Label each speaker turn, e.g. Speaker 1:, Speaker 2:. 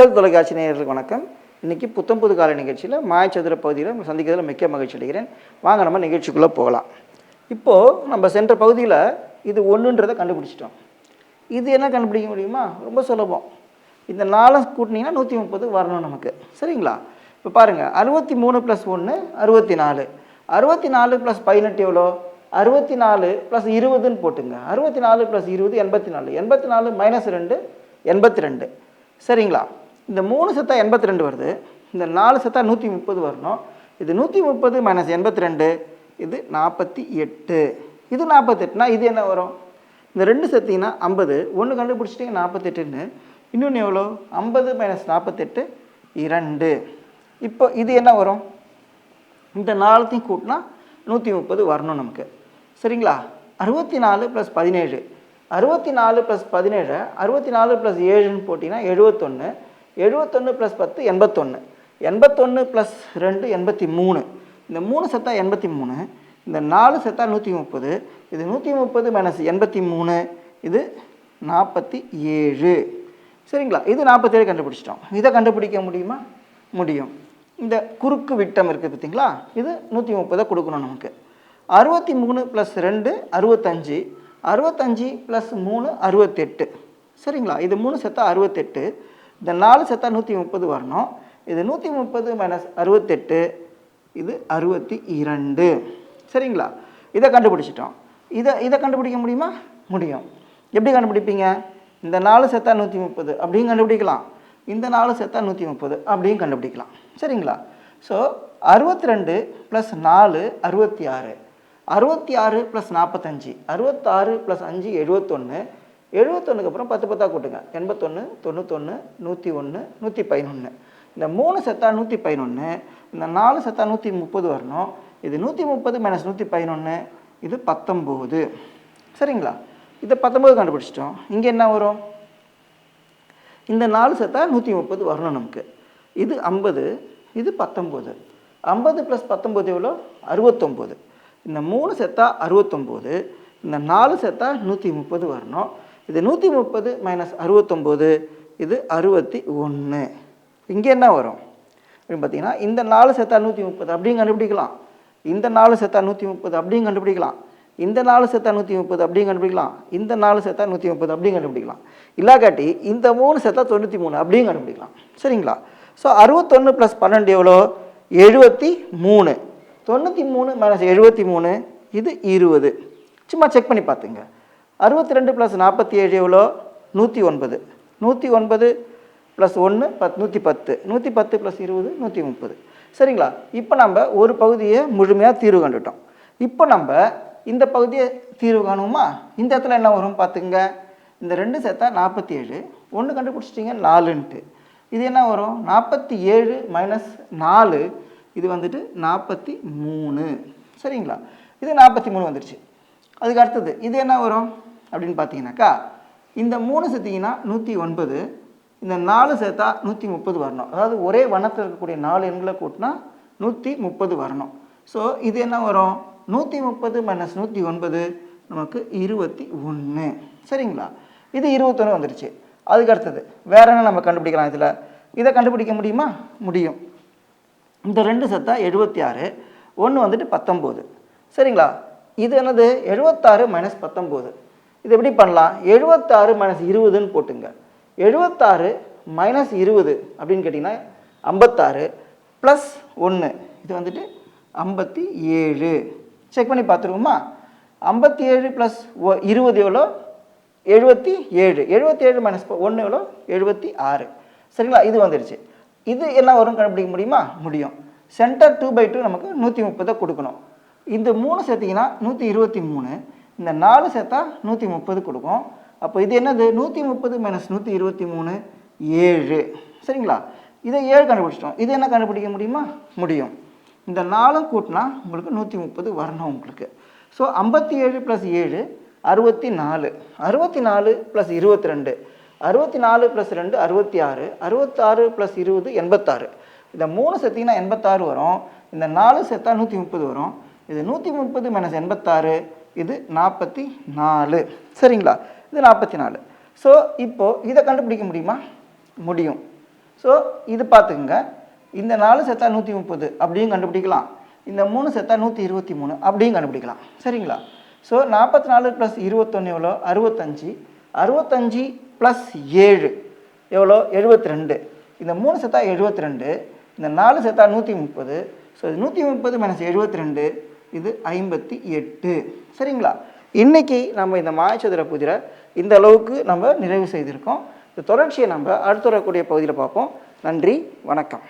Speaker 1: மக்கள் தொலைக்காட்சி நேயர்களுக்கு வணக்கம். இன்னைக்கு புத்தம் புது கால நிகழ்ச்சியில் மாயச்சதுர பகுதியில் சந்திக்கிறதுல மிக்க மகிழ்ச்சி அடைகிறேன். வாங்க நம்ம நிகழ்ச்சிக்குள்ளே போகலாம். இப்போது நம்ம சென்ற பகுதியில் இது ஒன்றுன்றதை கண்டுபிடிச்சிட்டோம். இது என்ன கண்டுபிடிக்க முடியுமா? ரொம்ப சுலபம். இந்த நாளும் கூட்டினீங்கன்னா நூற்றி முப்பது வரணும் நமக்கு. சரிங்களா? இப்போ பாருங்கள் அறுபத்தி மூணு ப்ளஸ் ஒன்று அறுபத்தி நாலு. அறுபத்தி நாலு ப்ளஸ் பதினெட்டு எவ்வளோ? அறுபத்தி நாலு ப்ளஸ் இருபதுன்னு போட்டுங்க. அறுபத்தி நாலு ப்ளஸ் இருபது எண்பத்தி நாலு. எண்பத்தி நாலு மைனஸ் ரெண்டு எண்பத்தி ரெண்டு. சரிங்களா? இந்த மூணு செத்தா எண்பத்தி ரெண்டு வருது. இந்த நாலு செத்தா நூற்றி முப்பது வரணும். இது நூற்றி முப்பது மைனஸ் எண்பத்தி ரெண்டு இது நாற்பத்தி எட்டு. இது நாற்பத்தெட்டுனா இது என்ன வரும்? இந்த ரெண்டு செத்தீங்கன்னா ஐம்பது. ஒன்று கண்டுபிடிச்சிட்டிங்க நாற்பத்தெட்டுன்னு இன்னொன்று எவ்வளோ ஐம்பது மைனஸ் நாற்பத்தெட்டு இரண்டு. இப்போ இது என்ன வரும்? இந்த நாலத்தையும் கூட்டினா நூற்றி முப்பது வரணும் நமக்கு. சரிங்களா? அறுபத்தி நாலு ப்ளஸ் பதினேழு. அறுபத்தி நாலு ப்ளஸ் பதினேழு அறுபத்தி நாலு ப்ளஸ் ஏழுன்னு போட்டிங்கன்னா எழுபத்தொன்று எழுபத்தொன்று ப்ளஸ் பத்து எண்பத்தொன்று எண்பத்தொன்று ப்ளஸ் ரெண்டு எண்பத்தி மூணு இந்த மூணு செத்தா எண்பத்தி மூணு இந்த நாலு செத்தா நூற்றி முப்பது இது நூற்றி முப்பது மைனஸ் எண்பத்தி மூணு இது நாற்பத்தி ஏழு. சரிங்களா? இது நாற்பத்தேழு கண்டுபிடிச்சிட்டோம். இதை கண்டுபிடிக்க முடியுமா? முடியும். இந்த குறுக்கு விட்டம் இருக்குது பார்த்தீங்களா? இது நூற்றி முப்பதை கொடுக்கணும் நமக்கு. அறுபத்தி மூணு ப்ளஸ் ரெண்டு அறுபத்தஞ்சு. அறுபத்தஞ்சு ப்ளஸ் மூணு அறுபத்தெட்டு. சரிங்களா? இது மூணு செத்தா அறுபத்தெட்டு. இந்த நாலு செத்தா நூற்றி முப்பது வரணும். இது நூற்றி முப்பது மைனஸ் அறுபத்தெட்டு இது அறுபத்தி இரண்டு. சரிங்களா? இதை கண்டுபிடிச்சிட்டோம். இதை இதை கண்டுபிடிக்க முடியுமா? முடியும். எப்படி கண்டுபிடிப்பீங்க? இந்த நாலு செத்தா நூற்றி முப்பது அப்படியும் கண்டுபிடிக்கலாம். இந்த நாலு செத்தா நூற்றி முப்பது அப்படியும் கண்டுபிடிக்கலாம். சரிங்களா? ஸோ அறுபத்தி ரெண்டு ப்ளஸ் நாலு அறுபத்தி ஆறு. அறுபத்தி ஆறு ப்ளஸ் நாற்பத்தஞ்சு. அறுபத்தாறு ப்ளஸ் அஞ்சு எழுபத்தொன்று எழுபத்தொன்னுக்கு அப்புறம் பத்து பத்தா கூட்டுங்க. எண்பத்தொன்று தொண்ணூத்தொன்று நூற்றி ஒன்று நூற்றி பதினொன்று இந்த மூணு செத்தா நூற்றி பதினொன்று இந்த நாலு செத்தா நூற்றி முப்பது வரணும். இது நூற்றி முப்பது மைனஸ் நூற்றி பதினொன்று இது பத்தொம்போது. சரிங்களா? இதை பத்தொம்போது கண்டுபிடிச்சிட்டோம். இங்கே என்ன வரும்? இந்த நாலு செத்தா நூற்றி முப்பது வரணும் நமக்கு. இது ஐம்பது இது பத்தொம்போது. ஐம்பது ப்ளஸ் பத்தொம்போது எவ்வளோ? அறுபத்தொம்போது. இந்த மூணு செத்தா அறுபத்தொம்போது இந்த நாலு செத்தா நூற்றி முப்பது வரணும். இது நூற்றி முப்பது மைனஸ் அறுபத்தொம்போது இது அறுபத்தி ஒன்று இங்கே என்ன வரும்? அப்படின்னு பார்த்தீங்கன்னா இந்த நாலு சேர்த்தா நூற்றி முப்பது அப்படின்னு கண்டுபிடிக்கலாம். இந்த நாலு சேர்த்தா நூற்றி முப்பது அப்படின்னு கண்டுபிடிக்கலாம். இந்த நாலு சேர்த்தா நூற்றி முப்பது அப்படியும் கண்டுபிடிக்கலாம். இந்த நாலு செத்தா நூற்றி முப்பது அப்படின்னு கண்டுபிடிக்கலாம் இல்லாக்காட்டி இந்த மூணு சேர்த்தா தொண்ணூற்றி மூணு அப்படியும் கண்டுபிடிக்கலாம். சரிங்களா? ஸோ அறுபத்தொன்று ப்ளஸ் பன்னெண்டு எவ்வளோ? எழுபத்தி மூணு. தொண்ணூற்றி மூணு மைனஸ் எழுபத்தி மூணு இது இருபது. சும்மா செக் பண்ணி பார்த்துங்க. அறுபத்தி ரெண்டு ப்ளஸ் நாற்பத்தி ஏழு எவ்வளோ? நூற்றி ஒன்பது. நூற்றி ஒன்பது ப்ளஸ் ஒன்று பத் நூற்றி பத்து. நூற்றி பத்து ப்ளஸ் இருபது நூற்றி முப்பது. சரிங்களா? இப்போ நம்ம ஒரு பகுதியை முழுமையாக தீர்வு கண்டுட்டோம். இப்போ நம்ம இந்த பகுதியை தீர்வு காணுமா இந்த இடத்துல என்ன வரும் பார்த்துங்க இந்த ரெண்டு சேர்த்தா நாற்பத்தி ஏழு ஒன்று கண்டுபிடிச்சிட்டிங்க நாலுன்ட்டு. இது என்ன வரும்? நாற்பத்தி ஏழு மைனஸ் நாலு இது வந்துட்டு நாற்பத்தி மூணு. சரிங்களா? இது நாற்பத்தி மூணு வந்துடுச்சு அதுக்கு அடுத்தது இது என்ன வரும்? அப்படின்னு பார்த்தீங்கன்னாக்கா இந்த மூணு சேர்த்திங்கன்னா நூற்றி ஒன்பது இந்த நாலு சேர்த்தா நூற்றி முப்பது வரணும். அதாவது ஒரே வண்ணத்தில் இருக்கக்கூடிய நாலு எண்களை கூட்டினா நூற்றி முப்பது வரணும். ஸோ இது என்ன வரும்? நூற்றி முப்பது மைனஸ் நூற்றி ஒன்பது நமக்கு இருபத்தி ஒன்று சரிங்களா? இது இருபத்தொன்று வந்துடுச்சு அதுக்கு அடுத்தது வேற என்ன நம்ம கண்டுபிடிக்கலாம் இதில்? இதை கண்டுபிடிக்க முடியுமா? முடியும். இந்த ரெண்டு செத்தா எழுபத்தி ஆறு ஒன்று வந்துட்டு பத்தொம்போது. சரிங்களா? இது என்னது? எழுபத்தாறு மைனஸ் பத்தொம்போது. இது எப்படி பண்ணலாம்? எழுபத்தாறு மைனஸ் இருபதுன்னு போட்டுங்க. எழுபத்தாறு மைனஸ் இருபது அப்படின்னு கேட்டிங்கன்னா ஐம்பத்தாறு ப்ளஸ் ஒன்று இது வந்துட்டு ஐம்பத்தி ஏழு செக் பண்ணி பார்த்துருவோமா? ஐம்பத்தி ஏழு ப்ளஸ் இருபது எவ்வளோ? எழுபத்தி ஏழு எழுபத்தி ஏழு மைனஸ் ஒன்று எவ்வளோ? எழுபத்தி ஆறு சரிங்களா? இது வந்துடுச்சு இது என்ன வரும் கண்டுபிடிக்க முடியுமா? முடியும். சென்டர் டூ பை டூ நமக்கு நூற்றி முப்பதை கொடுக்கணும். இந்த மூணு சேர்த்திங்கன்னா நூற்றி இருபத்தி மூணு. இந்த நாலு சேர்த்தா நூற்றி முப்பது கொடுக்கும். அப்போ இது என்னது? நூற்றி முப்பது மைனஸ் நூற்றி இருபத்தி மூணு ஏழு. சரிங்களா? இதை ஏழு கண்டுபிடிச்சிட்டோம். இது என்ன கண்டுபிடிக்க முடியுமா? முடியும். இந்த நாலும் கூட்டினா உங்களுக்கு நூற்றி முப்பது வரணும் உங்களுக்கு. ஸோ ஐம்பத்தி ஏழு ப்ளஸ் ஏழு அறுபத்தி நாலு அறுபத்தி நாலு ப்ளஸ் இருபத்தி ரெண்டு அறுபத்தி நாலு ப்ளஸ் ரெண்டு அறுபத்தி ஆறு அறுபத்தாறு ப்ளஸ் இருபது எண்பத்தாறு. இந்த மூணு சேர்த்திங்கன்னா எண்பத்தாறு வரும். இந்த நாலு சேர்த்தா நூற்றி முப்பது வரும். இது நூற்றி முப்பது மைனஸ் எண்பத்தாறு இது நாற்பத்தி நாலு. சரிங்களா? இது நாற்பத்தி நாலு. ஸோ இப்போது இதை கண்டுபிடிக்க முடியுமா? முடியும். ஸோ இது பார்த்துக்குங்க. இந்த நாலு செத்தா நூற்றி முப்பது அப்படியும் கண்டுபிடிக்கலாம். இந்த மூணு செத்தா நூற்றி இருபத்தி மூணு அப்படியும் கண்டுபிடிக்கலாம். சரிங்களா? ஸோ நாற்பத்தி நாலு ப்ளஸ் இருபத்தொன்று எவ்வளோ? அறுபத்தஞ்சு. அறுபத்தஞ்சி ப்ளஸ் ஏழு எவ்வளோ? எழுபத்தி ரெண்டு. இந்த மூணு செத்தா எழுபத்தி ரெண்டு இந்த நாலு செத்தா நூற்றி முப்பது. ஸோ இது நூற்றி முப்பது மைனஸ் எழுபத்தி ரெண்டு. இது ஐம்பத்தி எட்டு. சரிங்களா? இன்னைக்கு நம்ம இந்த மாயச்சதுர புதிரை இந்த அளவுக்கு நம்ம நிறைவு செய்திருக்கோம். இந்த தொடர்ச்சியை நம்ம அடுத்து வரக்கூடிய பகுதியில் பார்ப்போம். நன்றி வணக்கம்.